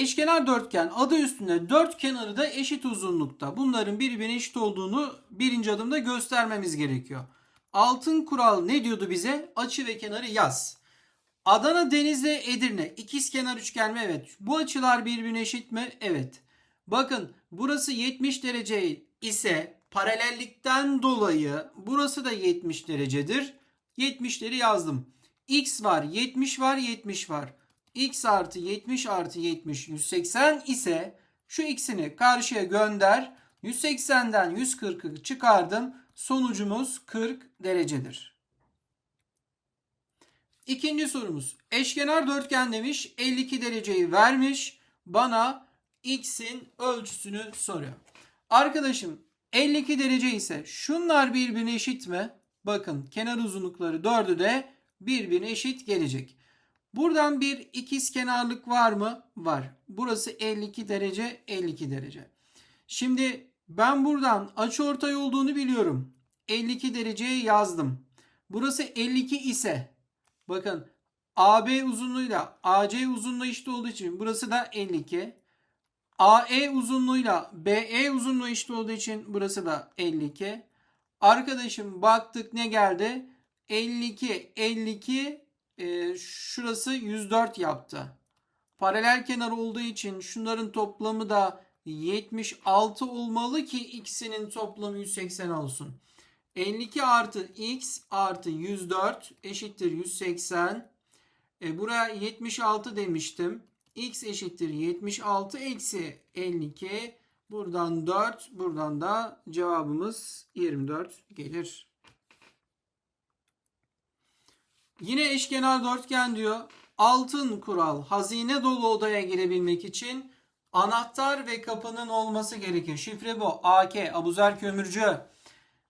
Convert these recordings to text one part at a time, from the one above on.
eşkenar dörtgen adı üstünde dört kenarı da eşit uzunlukta. Bunların birbirine eşit olduğunu birinci adımda göstermemiz gerekiyor. Altın kural ne diyordu bize? Açı ve kenarı yaz. Adana, Denizli, Edirne ikiz kenar üçgen mi? Evet. Bu açılar birbirine eşit mi? Evet. Bakın burası 70 derece ise paralellikten dolayı burası da 70 derecedir. 70'leri yazdım. X var, 70 var, 70 var. X artı 70 artı 70 180 ise şu x'ini karşıya gönder. 180'den 140'ı çıkardım. Sonucumuz 40 derecedir. İkinci sorumuz. Eşkenar dörtgen demiş. 52 dereceyi vermiş. Bana x'in ölçüsünü soruyor. Arkadaşım 52 derece ise şunlar birbirine eşit mi? Bakın kenar uzunlukları 4'ü de birbirine eşit gelecek. Buradan bir ikiz kenarlık var mı? Var. Burası 52 derece, 52 derece. Şimdi ben buradan açıortay olduğunu biliyorum. 52 dereceye yazdım. Burası 52 ise bakın AB uzunluğuyla AC uzunluğu eşit olduğu için burası da 52. AE uzunluğuyla BE uzunluğu eşit olduğu için burası da 52. Arkadaşım baktık ne geldi? 52, 52 e, şurası 104 yaptı. Paralel kenar olduğu için şunların toplamı da 76 olmalı ki ikisinin toplamı 180 olsun. 52 artı x artı 104 eşittir 180. E, buraya 76 demiştim. x eşittir 76 eksi 52. Buradan 4. Buradan da cevabımız 24 gelir. Yine eşkenar dörtgen diyor. Altın kural hazine dolu odaya girebilmek için anahtar ve kapının olması gerekir. Şifre bu. AK Abuzer Kömürcü.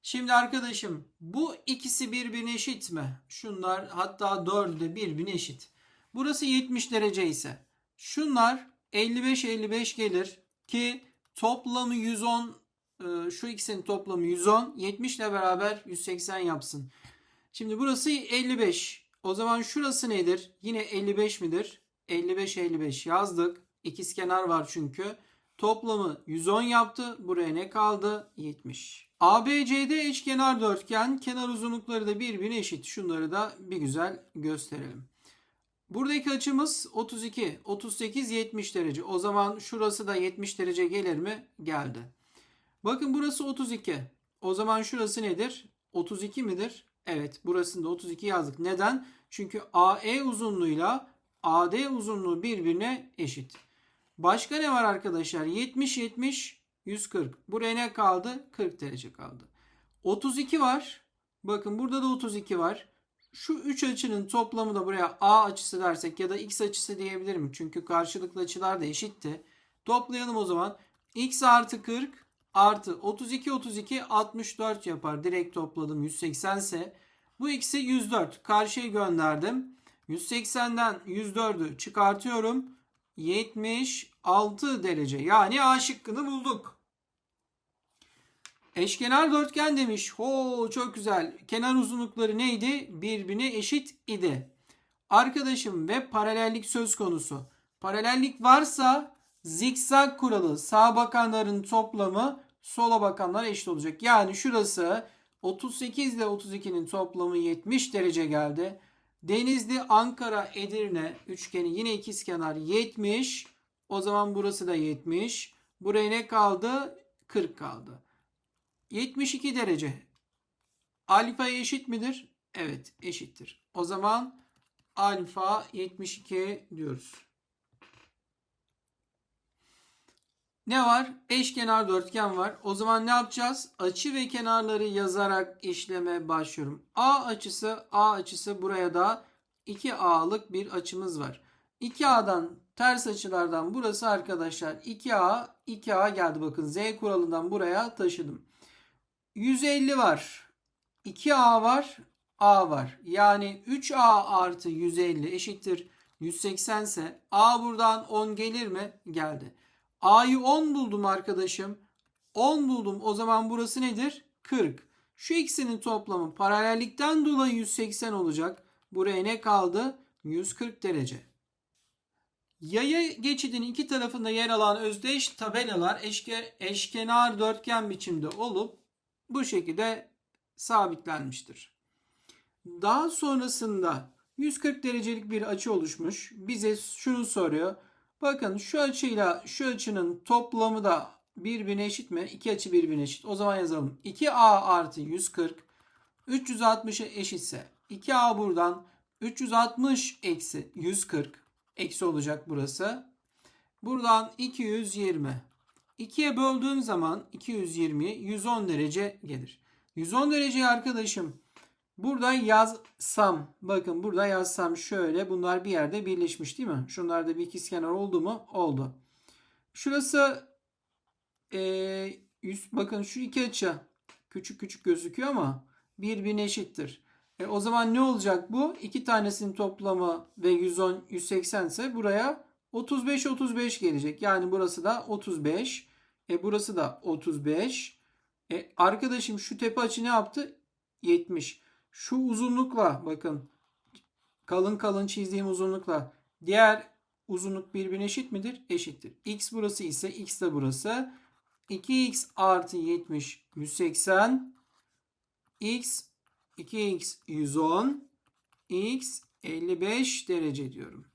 Şimdi arkadaşım bu ikisi birbirine eşit mi? Şunlar hatta dördü de birbirine eşit. Burası 70 derece ise şunlar 55-55 gelir ki toplamı 110 e, şu ikisinin toplamı 110 70 ile beraber 180 yapsın. Şimdi burası 55. O zaman şurası nedir? Yine 55 midir? 55 55 yazdık. İkiz kenar var çünkü. Toplamı 110 yaptı. Buraya ne kaldı? 70. ABCD eşkenar dörtgen. Kenar uzunlukları da birbirine eşit. Şunları da bir güzel gösterelim. Buradaki açımız 32, 38, 70 derece. O zaman şurası da 70 derece gelir mi? Geldi. Bakın burası 32. O zaman şurası nedir? 32 midir? Evet burasında 32 yazdık. Neden? Çünkü AE uzunluğuyla AD uzunluğu birbirine eşit. Başka ne var arkadaşlar? 70 70 140. Buraya ne kaldı? 40 derece kaldı. 32 var. Bakın burada da 32 var. Şu 3 açının toplamı da buraya A açısı dersek ya da X açısı diyebilirim. Çünkü karşılıklı açılar da eşitti. Toplayalım o zaman. X artı 40 artı 32 32 64 yapar. Direkt topladım 180 ise. Bu x'i 104. Karşıya gönderdim. 180'den 104'ü çıkartıyorum. 76 derece. Yani A şıkkını bulduk. Eşkenar dörtgen demiş. Ho çok güzel. Kenar uzunlukları neydi? Birbirine eşit idi. Arkadaşım ve paralellik söz konusu. Paralellik varsa zikzak kuralı sağa bakanların toplamı sola bakanlara eşit olacak. Yani şurası 38 ile 32'nin toplamı 70 derece geldi. Denizli, Ankara, Edirne üçgeni yine ikizkenar 70. O zaman burası da 70. Buraya ne kaldı? 40 kaldı. 72 derece. Alfa eşit midir? Evet eşittir. O zaman alfa 72 diyoruz. Ne var? Eşkenar dörtgen var. O zaman ne yapacağız? Açı ve kenarları yazarak işleme başlıyorum. A açısı, A açısı buraya da 2A'lık bir açımız var. 2A'dan ters açılardan burası arkadaşlar 2A, 2A geldi bakın Z kuralından buraya taşıdım. 150 var. 2A var, A var. Yani 3A artı 150 eşittir 180 ise A buradan 10 gelir mi? Geldi. A'yı 10 buldum arkadaşım. 10 buldum. O zaman burası nedir? 40. Şu ikisinin toplamı paralellikten dolayı 180 olacak. Buraya ne kaldı? 140 derece. Yaya geçidin iki tarafında yer alan özdeş tabelalar eşke, eşkenar dörtgen biçimde olup bu şekilde sabitlenmiştir. Daha sonrasında 140 derecelik bir açı oluşmuş. Bize şunu soruyor. Bakın şu açıyla şu açının toplamı da birbirine eşit mi? İki açı birbirine eşit. O zaman yazalım. 2A artı 140 360'a eşitse 2A buradan 360 eksi 140 eksi olacak burası. Buradan 220. 2'ye böldüğüm zaman 220 110 derece gelir. 110 dereceyi arkadaşım burada yazsam bakın burada yazsam şöyle bunlar bir yerde birleşmiş değil mi? Şunlarda bir ikizkenar oldu mu? Oldu. Şurası eee, yüz, bakın şu iki açı küçük küçük gözüküyor ama birbirine eşittir. E, o zaman ne olacak bu? İki tanesinin toplamı ve 110 180 ise buraya 35 35 gelecek. Yani burası da 35. E burası da 35. E arkadaşım şu tepe açı ne yaptı? 70. Şu uzunlukla bakın kalın kalın çizdiğim uzunlukla diğer uzunluk birbirine eşit midir? Eşittir. X burası ise X de burası. 2x artı 70 180 x 2x 110 x 55 derece diyorum.